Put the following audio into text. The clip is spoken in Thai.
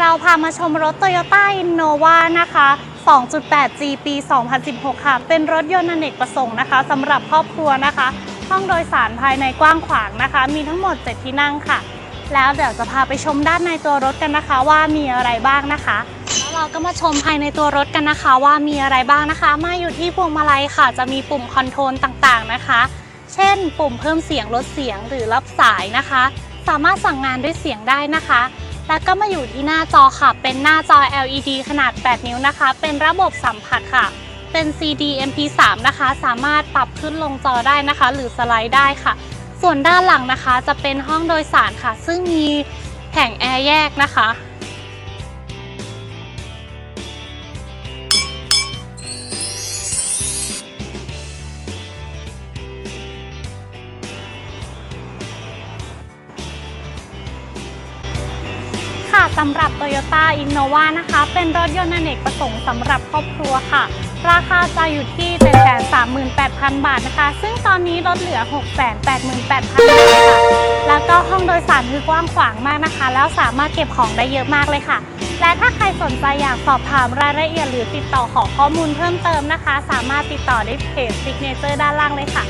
เราพามาชมรถ Toyota Innova นะคะ 2.8G ปี 2016 ค่ะ เป็นรถยนต์อเนกประสงค์นะคะสำหรับครอบครัวนะคะ ห้องโดยสารภายในกว้างขวางนะคะ มีทั้งหมด 7 ที่นั่งค่ะ แล้วเดี๋ยวจะพาไปชมด้านในตัวรถกันนะคะว่ามีอะไรบ้างนะคะแล้วเราก็มาชมภายในตัวรถกันนะคะว่ามีอะไรบ้างนะคะ มาอยู่ที่พวงมาลัยค่ะ จะมีปุ่มคอนโทรลต่างๆนะคะ เช่น ปุ่มเพิ่มเสียงลดเสียงหรือรับสายนะคะ สามารถสั่งงานด้วยเสียงได้นะคะ แล้วก็มาอยู่ที่หน้าจอค่ะ เป็นหน้าจอ LED ขนาด 8 นิ้วนะคะ เป็นระบบสัมผัสค่ะ เป็น CD MP3 นะคะ สามารถปรับขึ้นลงจอได้นะคะ หรือสไลด์ได้ค่ะ ส่วนด้านหลังนะคะจะเป็นห้องโดยสารค่ะ ซึ่งมีแผงแอร์แยกนะคะ สำหรับ Toyota Innova นะคะ เป็นรถยนต์อเนกประสงค์สำหรับครอบครัวค่ะ ราคาจะอยู่ที่ 738,000 บาทนะคะ ซึ่งตอนนี้ลดเหลือ 688,000 บาทค่ะแล้วก็ห้องโดยสารคือกว้างขวางมากนะคะ แล้วสามารถเก็บของได้เยอะมากเลยค่ะ และถ้าใครสนใจอยากสอบถามรายละเอียดหรือติดต่อขอข้อมูลเพิ่มเติมนะคะ สามารถติดต่อได้เพจ Signature ด้านล่างเลยค่ะ